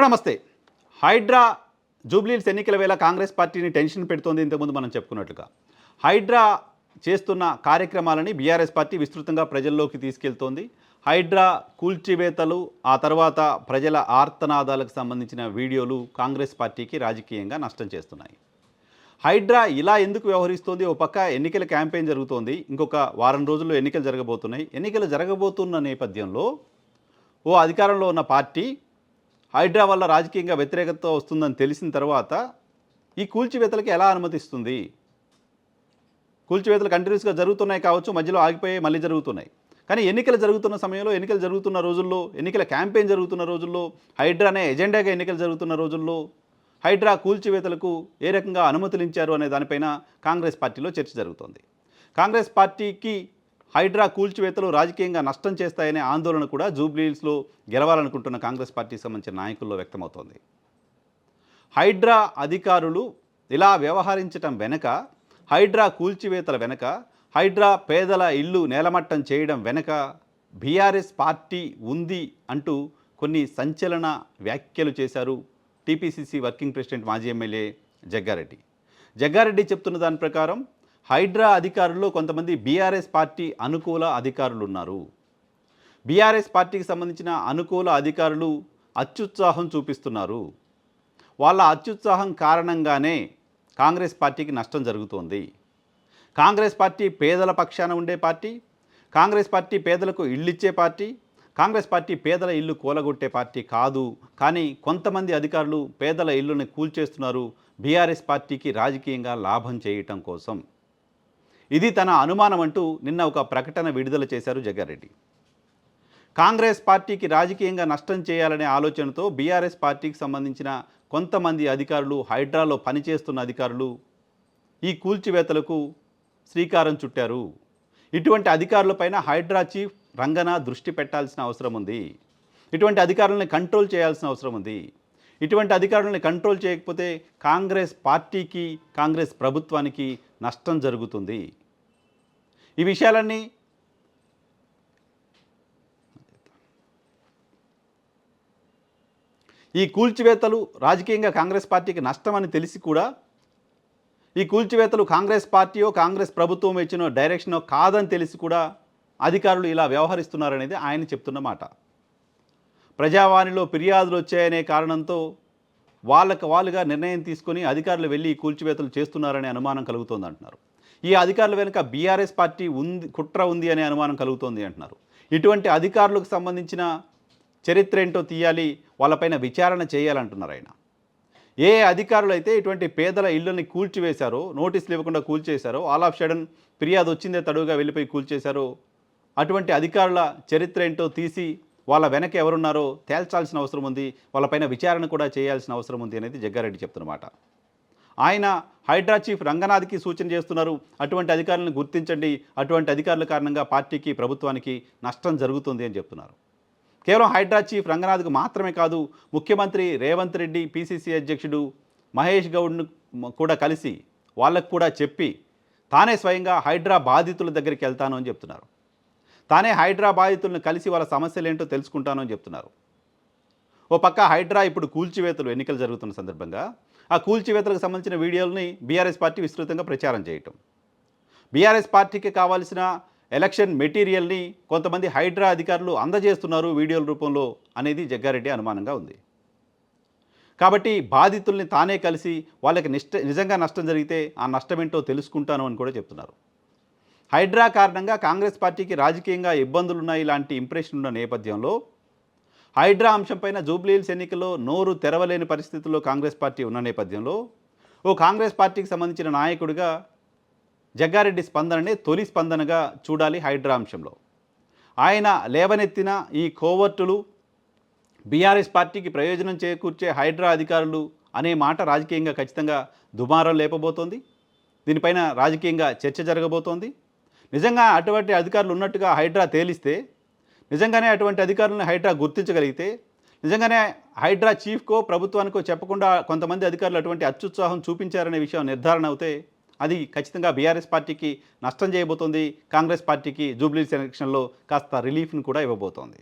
Hello నమస్తే. హైడ్రా జూబ్లీల్స్ ఎన్నికల వేళ కాంగ్రెస్ పార్టీని టెన్షన్ పెడుతోంది ఇంతకుముందు మనం చెప్పుకున్నట్లుగా. హైడ్రా చేస్తున్న కార్యక్రమాలని బీఆర్ఎస్ పార్టీ విస్తృతంగా ప్రజల్లోకి తీసుకెళ్తోంది. హైడ్రా కూల్చివేతలు ఆ తర్వాత ప్రజల ఆర్తనాదాలకు సంబంధించిన వీడియోలు కాంగ్రెస్ పార్టీకి రాజకీయంగా నష్టం చేస్తున్నాయి. హైడ్రా ఇలా ఎందుకు వ్యవహరిస్తోంది? ఓ పక్క ఎన్నికల క్యాంపెయిన్ జరుగుతోంది. ఇంకొక వారం రోజుల్లో ఎన్నికలు జరగబోతున్నాయి. ఎన్నికలు జరగబోతున్న నేపథ్యంలో ఓ అధికారంలో ఉన్న పార్టీ హైడ్రా వల్ల రాజకీయంగా వ్యతిరేకత వస్తుందని తెలిసిన తర్వాత ఈ కూల్చివేతలకి ఎలా అనుమతిస్తుంది? కూల్చివేతలు కంటిన్యూస్గా జరుగుతున్నాయి కావచ్చు మధ్యలో ఆగిపోయి మళ్ళీ జరుగుతున్నాయి. కానీ ఎన్నికలు జరుగుతున్న సమయంలో ఎన్నికలు జరుగుతున్న రోజుల్లో ఎన్నికల క్యాంపెయిన్ జరుగుతున్న రోజుల్లో హైడ్రా అనే ఎజెండాగా ఎన్నికలు జరుగుతున్న రోజుల్లో హైడ్రా కూల్చివేతలకు ఏ రకంగా అనుమతులు ఇచ్చారు అనే దానిపైన కాంగ్రెస్ పార్టీలో చర్చ జరుగుతోంది. కాంగ్రెస్ పార్టీకి హైడ్రా కూల్చివేతలు రాజకీయంగా నష్టం చేస్తాయనే ఆందోళన కూడా జూబ్లీహిల్స్లో గెలవాలనుకుంటున్న కాంగ్రెస్ పార్టీకి సంబంధించిన నాయకుల్లో వ్యక్తమవుతోంది. హైడ్రా అధికారులు ఇలా వ్యవహరించటం వెనక హైడ్రా కూల్చివేతల వెనక హైడ్రా పేదల ఇల్లు నేలమట్టం చేయడం వెనక బీఆర్ఎస్ పార్టీ ఉంది అంటూ కొన్ని సంచలన వ్యాఖ్యలు చేశారు టీపీసీసీ వర్కింగ్ ప్రెసిడెంట్ మాజీ ఎమ్మెల్యే జగ్గారెడ్డి. జగ్గారెడ్డి చెప్తున్న దాని ప్రకారం హైడ్రా అధికారుల్లో కొంతమంది బీఆర్ఎస్ పార్టీ అనుకూల అధికారులు ఉన్నారు బీఆర్ఎస్ పార్టీకి సంబంధించిన అనుకూల అధికారులు అత్యుత్సాహం చూపిస్తున్నారు. వాళ్ళ అత్యుత్సాహం కారణంగానే కాంగ్రెస్ పార్టీకి నష్టం జరుగుతోంది. కాంగ్రెస్ పార్టీ పేదల పక్షాన ఉండే పార్టీ కాంగ్రెస్ పార్టీ పేదలకు ఇల్లు ఇచ్చే పార్టీ కాంగ్రెస్ పార్టీ పేదల ఇల్లు కూలగొట్టే పార్టీ కాదు. కానీ కొంతమంది అధికారులు పేదల ఇల్లుని కూల్చేస్తున్నారు. బీఆర్ఎస్ పార్టీకి రాజకీయంగా లాభం చేయటం కోసం. ఇది తన అనుమానం అంటూ నిన్న ఒక ప్రకటన విడుదల చేశారు జగ్గారెడ్డి. కాంగ్రెస్ పార్టీకి రాజకీయంగా నష్టం చేయాలనే ఆలోచనతో బీఆర్ఎస్ పార్టీకి సంబంధించిన కొంతమంది అధికారులు హైడ్రాలో పనిచేస్తున్న అధికారులు ఈ కూల్చివేతలకు శ్రీకారం చుట్టారు. ఇటువంటి అధికారులపైన హైడ్రా చీఫ్ రంగన దృష్టి పెట్టాల్సిన అవసరం ఉంది. ఇటువంటి అధికారులను కంట్రోల్ చేయాల్సిన అవసరం ఉంది. ఇటువంటి అధికారులను కంట్రోల్ చేయకపోతే కాంగ్రెస్ పార్టీకి కాంగ్రెస్ ప్రభుత్వానికి నష్టం జరుగుతుంది. ఈ విషయాలన్నీ ఈ కూల్చివేతలు రాజకీయంగా కాంగ్రెస్ పార్టీకి నష్టమని తెలిసి కూడా ఈ కూల్చివేతలు కాంగ్రెస్ పార్టీయో కాంగ్రెస్ ప్రభుత్వం ఇచ్చిన డైరెక్షనో కాదని తెలిసి కూడా అధికారులు ఇలా వ్యవహరిస్తున్నారనేది ఆయన చెప్తున్న మాట. ప్రజావాణిలో ఫిర్యాదులు వచ్చాయనే కారణంతో వాళ్ళకు వాళ్ళుగా నిర్ణయం తీసుకొని అధికారులు వెళ్ళి కూల్చివేతలు చేస్తున్నారనే అనుమానం కలుగుతోంది అంటున్నారు ఈ అధికారుల వెనుక బీఆర్ఎస్ పార్టీ ఉంది కుట్ర ఉంది అనే అనుమానం కలుగుతోంది అంటున్నారు. ఇటువంటి అధికారులకు సంబంధించిన చరిత్ర ఏంటో తీయాలి వాళ్ళపైన విచారణ చేయాలంటున్నారు ఆయన. ఏ అధికారులు అయితే ఇటువంటి పేదల ఇళ్ళని కూల్చివేశారో నోటీసులు ఇవ్వకుండా కూల్చేశారో ఆల్ ఆఫ్ సడన్ ఫిర్యాదు వచ్చిందే తడువుగా వెళ్ళిపోయి కూల్చేశారో అటువంటి అధికారుల చరిత్ర ఏంటో తీసి వాళ్ళ వెనక ఎవరున్నారో తేల్చాల్సిన అవసరం ఉంది వాళ్ళపైన విచారణ కూడా చేయాల్సిన అవసరం ఉంది అనేది జగ్గారెడ్డి చెప్తున్నమాట ఆయన హైడ్రా చీఫ్ రంగనాథ్కి సూచన చేస్తున్నారు. అటువంటి అధికారులను గుర్తించండి. అటువంటి అధికారుల కారణంగా పార్టీకి ప్రభుత్వానికి నష్టం జరుగుతుంది అని చెప్తున్నారు. కేవలం హైడ్రా చీఫ్ రంగనాథ్కు మాత్రమే కాదు ముఖ్యమంత్రి రేవంత్ రెడ్డి పీసీసీ అధ్యక్షుడు మహేష్ గౌడ్ను కూడా కలిసి వాళ్ళకు కూడా చెప్పి తానే స్వయంగా హైడ్రా బాధితుల దగ్గరికి వెళ్తాను అని చెప్తున్నారు. తానే హైడ్రా బాధితులను కలిసి వాళ్ళ సమస్యలు ఏంటో తెలుసుకుంటాను అని చెప్తున్నారు. ఓ పక్క హైడ్రా ఇప్పుడు కూల్చివేతలు ఎన్నికలు జరుగుతున్న సందర్భంగా ఆ కూల్చివేతలకు సంబంధించిన వీడియోలని బీఆర్ఎస్ పార్టీ విస్తృతంగా ప్రచారం చేయటం. బీఆర్ఎస్ పార్టీకి కావాల్సిన ఎలక్షన్ మెటీరియల్ని కొంతమంది హైడ్రా అధికారులు అందజేస్తున్నారు వీడియోల రూపంలో అనేది జగ్గారెడ్డి అనుమానంగా ఉంది. కాబట్టి బాధితుల్ని తానే కలిసి వాళ్ళకి నిష్ట నిజంగా నష్టం జరిగితే ఆ నష్టం ఏంటో తెలుసుకుంటాను అని కూడా చెప్తున్నారు. హైడ్రా కారణంగా కాంగ్రెస్ పార్టీకి రాజకీయంగా ఇబ్బందులున్నాయి ఇలాంటి ఇంప్రెషన్ ఉన్న నేపథ్యంలో హైడ్రా అంశంపైన జూబ్లీహిల్స్ ఎన్నికల్లో నోరు తెరవలేని పరిస్థితుల్లో కాంగ్రెస్ పార్టీ ఉన్న నేపథ్యంలో ఓ కాంగ్రెస్ పార్టీకి సంబంధించిన నాయకుడిగా జగ్గారెడ్డి స్పందననే తొలి స్పందనగా చూడాలి హైడ్రా అంశంలో. ఆయన లేవనెత్తిన ఈ కోవర్టులు బీఆర్ఎస్ పార్టీకి ప్రయోజనం చేకూర్చే హైడ్రా అధికారులు అనే మాట రాజకీయంగా ఖచ్చితంగా దుమారం లేపబోతోంది. దీనిపైన రాజకీయంగా చర్చ జరగబోతోంది. నిజంగా అటువంటి అధికారులు ఉన్నట్టుగా హైడ్రా తేలిస్తే నిజంగానే అటువంటి అధికారులను హైడ్రా గుర్తించగలిగితే నిజంగానే హైడ్రా చీఫ్కో ప్రభుత్వానికో చెప్పకుండా కొంతమంది అధికారులు అటువంటి అత్యుత్సాహం చూపించారనే విషయం నిర్ధారణ అవుతే అది ఖచ్చితంగా బీఆర్ఎస్ పార్టీకి నష్టం చేయబోతోంది కాంగ్రెస్ పార్టీకి జూబ్లీ ఎలక్షన్లో కాస్త రిలీఫ్ను కూడా ఇవ్వబోతోంది.